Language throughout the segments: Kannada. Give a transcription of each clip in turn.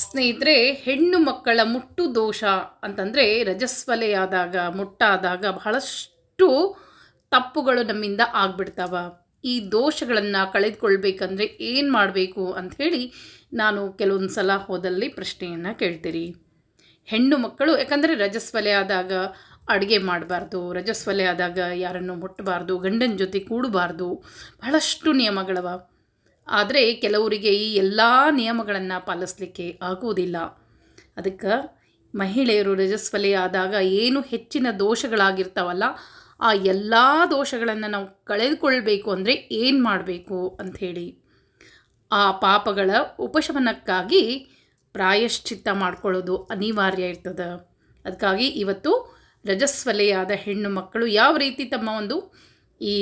ಸ್ನೇಹಿತರೆ, ಹೆಣ್ಣು ಮಕ್ಕಳ ಮುಟ್ಟು ದೋಷ ಅಂತಂದರೆ ರಜಸ್ವಲೆಯಾದಾಗ, ಮುಟ್ಟಾದಾಗ ಬಹಳಷ್ಟು ತಪ್ಪುಗಳು ನಮ್ಮಿಂದ ಆಗ್ಬಿಡ್ತಾವ. ಈ ದೋಷಗಳನ್ನು ಕಳೆದುಕೊಳ್ಬೇಕಂದ್ರೆ ಏನು ಮಾಡಬೇಕು ಅಂಥೇಳಿ ನಾನು ಕೆಲವೊಂದು ಸಲ ಹೋದಲ್ಲಿ ಪ್ರಶ್ನೆಯನ್ನು ಕೇಳ್ತೀರಿ ಹೆಣ್ಣು ಮಕ್ಕಳು, ಯಾಕಂದರೆ ರಜಸ್ವಲೆ ಆದಾಗ ಅಡುಗೆ ಮಾಡಬಾರ್ದು, ರಜಸ್ವಲೆ ಆದಾಗ ಯಾರನ್ನು ಮುಟ್ಟಬಾರ್ದು ಗಂಡನ ಜೊತೆ ಕೂಡಬಾರ್ದು, ಬಹಳಷ್ಟು ನಿಯಮಗಳವ. ಆದರೆ ಕೆಲವರಿಗೆ ಈ ಎಲ್ಲ ನಿಯಮಗಳನ್ನು ಪಾಲಿಸಲಿಕ್ಕೆ ಆಗುವುದಿಲ್ಲ. ಅದಕ್ಕೆ ಮಹಿಳೆಯರು ರಜಸ್ವಲೆ ಆದಾಗ ಏನು ಹೆಚ್ಚಿನ ದೋಷಗಳಾಗಿರ್ತಾವಲ್ಲ, ಆ ಎಲ್ಲ ದೋಷಗಳನ್ನು ನಾವು ಕಳೆದುಕೊಳ್ಬೇಕು ಅಂದರೆ ಏನು ಮಾಡಬೇಕು ಅಂಥೇಳಿ ಆ ಪಾಪಗಳ ಉಪಶಮನಕ್ಕಾಗಿ ಪ್ರಾಯಶ್ಚಿತ್ತ ಮಾಡ್ಕೊಳ್ಳೋದು ಅನಿವಾರ್ಯ ಇರ್ತದೆ. ಅದಕ್ಕಾಗಿ ಇವತ್ತು ರಜಸ್ವಲೆಯಾದ ಹೆಣ್ಣು ಮಕ್ಕಳು ಯಾವ ರೀತಿ ತಮ್ಮ ಒಂದು ಈ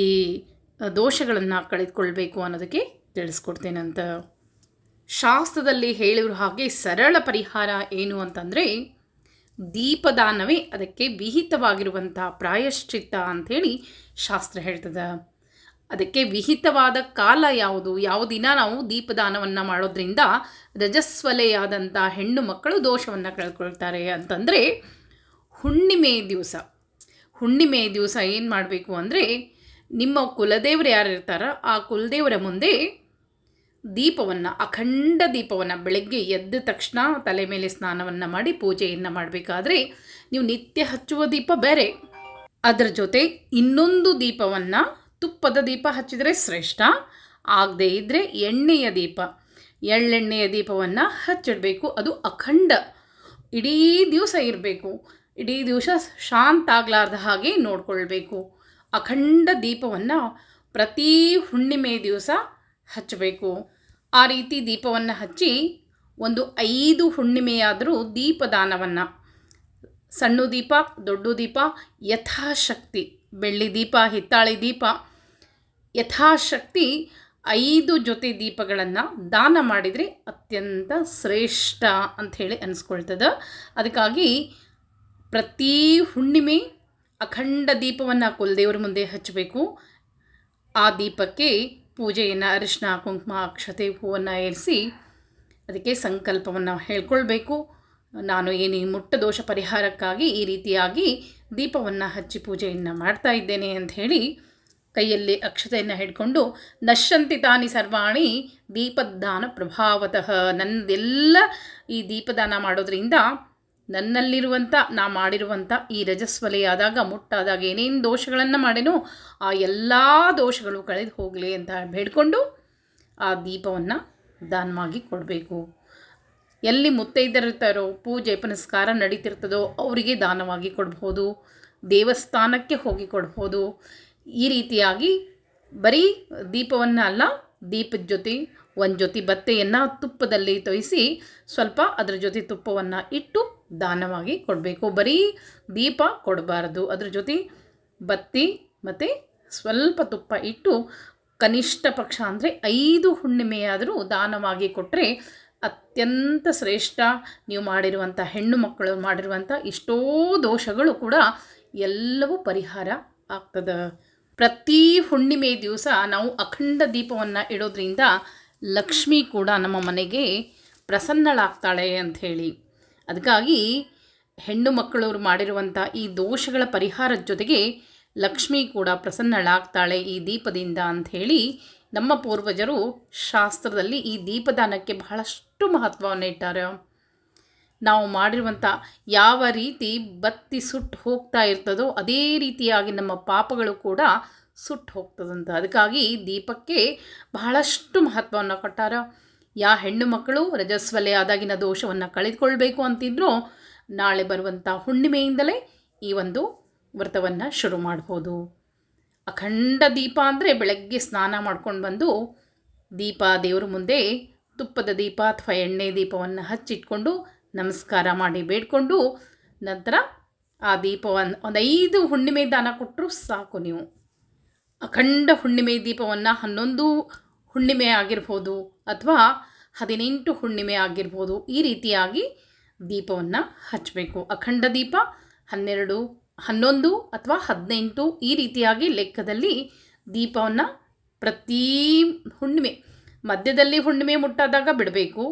ದೋಷಗಳನ್ನು ಕಳೆದುಕೊಳ್ಬೇಕು ಅನ್ನೋದಕ್ಕೆ ತಿಳಿಸ್ಕೊಡ್ತೇನಂತ ಶಾಸ್ತ್ರದಲ್ಲಿ ಹೇಳಿರೋ ಹಾಗೆ ಸರಳ ಪರಿಹಾರ ಏನು ಅಂತಂದರೆ ದೀಪದಾನವೇ ಅದಕ್ಕೆ ವಿಹಿತವಾಗಿರುವಂಥ ಪ್ರಾಯಶ್ಚಿತ್ತ ಅಂಥೇಳಿ ಶಾಸ್ತ್ರ ಹೇಳ್ತದೆ. ಅದಕ್ಕೆ ವಿಹಿತವಾದ ಕಾಲ ಯಾವುದು? ಯಾವ ದಿನ ನಾವು ದೀಪದಾನವನ್ನು ಮಾಡೋದ್ರಿಂದ ರಜಸ್ವಲೆಯಾದಂಥ ಹೆಣ್ಣು ಮಕ್ಕಳು ದೋಷವನ್ನು ಕಳ್ಕೊಳ್ತಾರೆ ಅಂತಂದರೆ ಹುಣ್ಣಿಮೆ ದಿವಸ. ಹುಣ್ಣಿಮೆ ದಿವಸ ಏನು ಮಾಡಬೇಕು ಅಂದರೆ ನಿಮ್ಮ ಕುಲದೇವರು ಯಾರು ಇರ್ತಾರೋ ಆ ಕುಲದೇವರ ಮುಂದೆ ದೀಪವನ್ನು, ಅಖಂಡ ದೀಪವನ್ನು ಬೆಳಗ್ಗೆ ಎದ್ದ ತಕ್ಷಣ ತಲೆ ಮೇಲೆ ಸ್ನಾನವನ್ನು ಮಾಡಿ ಪೂಜೆಯನ್ನು ಮಾಡಬೇಕಾದ್ರೆ ನೀವು ನಿತ್ಯ ಹಚ್ಚುವ ದೀಪ ಬೇರೆ. ಅದರ ಜೊತೆ ಇನ್ನೊಂದು ದೀಪವನ್ನು, ತುಪ್ಪದ ದೀಪ ಹಚ್ಚಿದರೆ ಶ್ರೇಷ್ಠ, ಆಗದೇ ಇದ್ದರೆ ಎಣ್ಣೆಯ ದೀಪ. ಎಳ್ಳೆಣ್ಣೆಯ ದೀಪವನ್ನು ಹಚ್ಚಿಡಬೇಕು, ಅದು ಅಖಂಡ. ಇಡೀ ದಿವಸ ಇರಬೇಕು. ಇಡೀ ದಿವಸ ಶಾಂತ ಆಗಲಾರ್ದ ಹಾಗೆ ನೋಡಿಕೊಳ್ಬೇಕು. ಅಖಂಡ ದೀಪವನ್ನು ಪ್ರತಿ ಹುಣ್ಣಿಮೆ ದಿವಸ ಹಚ್ಚಬೇಕು ಆ ರೀತಿ ದೀಪವನ್ನು ಹಚ್ಚಿ ಒಂದು ಐದು ಹುಣ್ಣಿಮೆಯಾದರೂ ದೀಪದಾನವನ್ನು. ಸಣ್ಣ ದೀಪ, ದೊಡ್ಡ ದೀಪ, ಯಥಾಶಕ್ತಿ. ಬೆಳ್ಳಿ ದೀಪ, ಹಿತ್ತಾಳಿ ದೀಪ. ಯಥಾಶಕ್ತಿ ಐದು ಜೊತೆ ದೀಪಗಳನ್ನು ದಾನ ಮಾಡಿದರೆ ಅತ್ಯಂತ ಶ್ರೇಷ್ಠ ಅಂಥೇಳಿ ಅನಿಸ್ಕೊಳ್ತದೆ. ಅದಕ್ಕಾಗಿ ಪ್ರತಿ ಹುಣ್ಣಿಮೆ ಅಖಂಡ ದೀಪವನ್ನು ಕುಲದೇವ್ರ ಮುಂದೆ ಹಚ್ಚಬೇಕು. ಆ ದೀಪಕ್ಕೆ ಪೂಜೆಯನ್ನು, ಅರಿಶಿನ, ಕುಂಕುಮ, ಅಕ್ಷತೆ ಹೂವನ್ನು ಏರಿಸಿ ಅದಕ್ಕೆ ಸಂಕಲ್ಪವನ್ನು ಹೇಳ್ಕೊಳ್ಬೇಕು. ನಾನು ಏನು ಈ ಮುಟ್ಟ ದೋಷ ಪರಿಹಾರಕ್ಕಾಗಿ ಈ ರೀತಿಯಾಗಿ ದೀಪವನ್ನು ಹಚ್ಚಿ ಪೂಜೆಯನ್ನು ಮಾಡ್ತಾ ಇದ್ದೇನೆ ಅಂತ ಹೇಳಿ ಕೈಯಲ್ಲಿ ಅಕ್ಷತೆಯನ್ನು ಹಿಡ್ಕೊಂಡು, ನಶ್ಯಂತಿ ತಾನಿ ಸರ್ವಾಣಿ ದೀಪದಾನ ಪ್ರಭಾವತಃ. ನನ್ನದೆಲ್ಲ ಈ ದೀಪದಾನ ಮಾಡೋದ್ರಿಂದ ನನ್ನಲ್ಲಿರುವಂಥ ನಾ ಮಾಡಿರುವಂಥ ಈ ರಜಸ್ವಲೆಯಾದಾಗ ಮುಟ್ಟಾದಾಗ ಏನೇನು ದೋಷಗಳನ್ನು ಮಾಡೇನೋ ಆ ಎಲ್ಲ ದೋಷಗಳು ಕಳೆದು ಹೋಗಲಿ ಅಂತ ಬೇಡ್ಕೊಂಡು ಆ ದೀಪವನ್ನು ದಾನವಾಗಿ ಕೊಡಬೇಕು. ಎಲ್ಲಿ ಮುತ್ತೈದರಿರ್ತಾರೋ ಪೂಜೆ ಪುನಸ್ಕಾರ ನಡೀತಿರ್ತದೋ ಅವರಿಗೆ ದಾನವಾಗಿ ಕೊಡ್ಬೋದು, ದೇವಸ್ಥಾನಕ್ಕೆ ಹೋಗಿ ಕೊಡ್ಬೋದು. ಈ ರೀತಿಯಾಗಿ ಬರೀ ದೀಪವನ್ನು ಅಲ್ಲ, ದೀಪದ ಜೊತೆ ಒಂದು ಜೊತೆ ಬತ್ತೆಯನ್ನು ತುಪ್ಪದಲ್ಲಿ ತೊಯಿಸಿ ಸ್ವಲ್ಪ ಅದರ ಜೊತೆ ತುಪ್ಪವನ್ನು ಇಟ್ಟು ದಾನವಾಗಿ ಕೊಡಬೇಕು. ಬರೀ ದೀಪ ಕೊಡಬಾರ್ದು. ಅದ್ರ ಜೊತೆ ಬತ್ತಿ ಮತ್ತು ಸ್ವಲ್ಪ ತುಪ್ಪ ಇಟ್ಟು ಕನಿಷ್ಠ ಪಕ್ಷ ಅಂದರೆ ಐದು ಹುಣ್ಣಿಮೆಯಾದರೂ ದಾನವಾಗಿ ಕೊಟ್ಟರೆ ಅತ್ಯಂತ ಶ್ರೇಷ್ಠ. ನೀವು ಮಾಡಿರುವಂಥ ಹೆಣ್ಣು ಮಕ್ಕಳು ಮಾಡಿರುವಂಥ ಎಷ್ಟೋ ದೋಷಗಳು ಕೂಡ ಎಲ್ಲವೂ ಪರಿಹಾರ ಆಗ್ತದೆ. ಪ್ರತಿ ಹುಣ್ಣಿಮೆ ದಿವಸ ನಾವು ಅಖಂಡ ದೀಪವನ್ನು ಇಡೋದ್ರಿಂದ ಲಕ್ಷ್ಮಿ ಕೂಡ ನಮ್ಮ ಮನೆಗೆ ಪ್ರಸನ್ನಳಾಗ್ತಾಳೆ ಅಂಥೇಳಿ ಅದಕ್ಕಾಗಿ ಹೆಣ್ಣು ಮಕ್ಕಳವರು ಮಾಡಿರುವಂಥ ಈ ದೋಷಗಳ ಪರಿಹಾರದ ಜೊತೆಗೆ ಲಕ್ಷ್ಮಿ ಕೂಡ ಪ್ರಸನ್ನಳಾಗ್ತಾಳೆ ಈ ದೀಪದಿಂದ ಅಂಥೇಳಿ ನಮ್ಮ ಪೂರ್ವಜರು ಶಾಸ್ತ್ರದಲ್ಲಿ ಈ ದೀಪದಾನಕ್ಕೆ ಬಹಳಷ್ಟು ಮಹತ್ವವನ್ನು ಇಟ್ಟಾರೆ. ನಾವು ಮಾಡಿರುವಂಥ ಯಾವ ರೀತಿ ಬತ್ತಿ ಸುಟ್ಟು ಹೋಗ್ತಾ ಇರ್ತದೋ ಅದೇ ರೀತಿಯಾಗಿ ನಮ್ಮ ಪಾಪಗಳು ಕೂಡ ಸುಟ್ಟು ಹೋಗ್ತದಂತ ಅದಕ್ಕಾಗಿ ದೀಪಕ್ಕೆ ಬಹಳಷ್ಟು ಮಹತ್ವವನ್ನು ಕೊಟ್ಟಾರ. ಯಾ ಹೆಣ್ಣು ಮಕ್ಕಳು ರಜಸ್ವಲೆ ಆದಾಗಿನ ದೋಷವನ್ನು ಕಳೆದುಕೊಳ್ಬೇಕು ಅಂತಿದ್ರು ನಾಳೆ ಬರುವಂಥ ಹುಣ್ಣಿಮೆಯಿಂದಲೇ ಈ ಒಂದು ವ್ರತವನ್ನು ಶುರು ಮಾಡ್ಬೋದು. ಅಖಂಡ ದೀಪ ಅಂದರೆ ಬೆಳಗ್ಗೆ ಸ್ನಾನ ಮಾಡ್ಕೊಂಡು ಬಂದು ದೀಪ ದೇವರ ಮುಂದೆ ತುಪ್ಪದ ದೀಪ ಅಥವಾ ಎಣ್ಣೆ ದೀಪವನ್ನು ಹಚ್ಚಿಟ್ಕೊಂಡು ನಮಸ್ಕಾರ ಮಾಡಿ ಬೇಡ್ಕೊಂಡು ನಂತರ ಆ ದೀಪವನ್ನು ಒಂದು ಐದು ಹುಣ್ಣಿಮೆ ದಾನ ಕೊಟ್ಟರು ಸಾಕು ನೀವು. ಅಖಂಡ ಹುಣ್ಣಿಮೆ ದೀಪವನ್ನು ಹನ್ನೊಂದು ಹುಣ್ಣಿಮೆ ಆಗಿರ್ಬೋದು ಅಥವಾ ಹದಿನೆಂಟು ಹುಣ್ಣಿಮೆ ಆಗಿರ್ಬೋದು ಈ ರೀತಿಯಾಗಿ ದೀಪವನ್ನು ಹಚ್ಚಬೇಕು ಅಖಂಡ ದೀಪ ಹನ್ನೆರಡು, ಹನ್ನೊಂದು ಅಥವಾ ಹದಿನೆಂಟು ಈ ರೀತಿಯಾಗಿ ಲೆಕ್ಕದಲ್ಲಿ ದೀಪವನ್ನು ಪ್ರತಿ ಹುಣ್ಣಿಮೆ, ಮಧ್ಯದಲ್ಲಿ ಹುಣ್ಣಿಮೆ ಮುಟ್ಟಾದಾಗ ಬಿಡಬೇಕು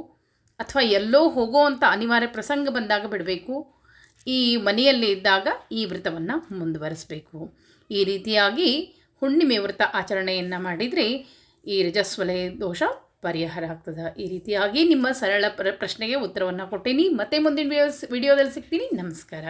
ಅಥವಾ ಎಲ್ಲೋ ಅಂತ ಅನಿವಾರ್ಯ ಪ್ರಸಂಗ ಬಂದಾಗ ಬಿಡಬೇಕು. ಈ ಮನೆಯಲ್ಲಿ ಇದ್ದಾಗ ಈ ವ್ರತವನ್ನು ಮುಂದುವರಿಸಬೇಕು. ಈ ರೀತಿಯಾಗಿ ಹುಣ್ಣಿಮೆ ವ್ರತ ಆಚರಣೆಯನ್ನು ಮಾಡಿದರೆ ಈ ರಜಸ್ವಲೆ ದೋಷ ಪರಿಹಾರ ಆಗ್ತದೆ. ಈ ರೀತಿಯಾಗಿ ನಿಮ್ಮ ಸರಳ ಪ್ರ, ಪ್ರಶ್ನೆಗೆ ಉತ್ತರವನ್ನು ಕೊಟ್ಟೀನಿ. ಮತ್ತೆ ಮುಂದಿನ ವಿಡಿಯೋದಲ್ಲಿ ಸಿಗ್ತೀನಿ. ನಮಸ್ಕಾರ.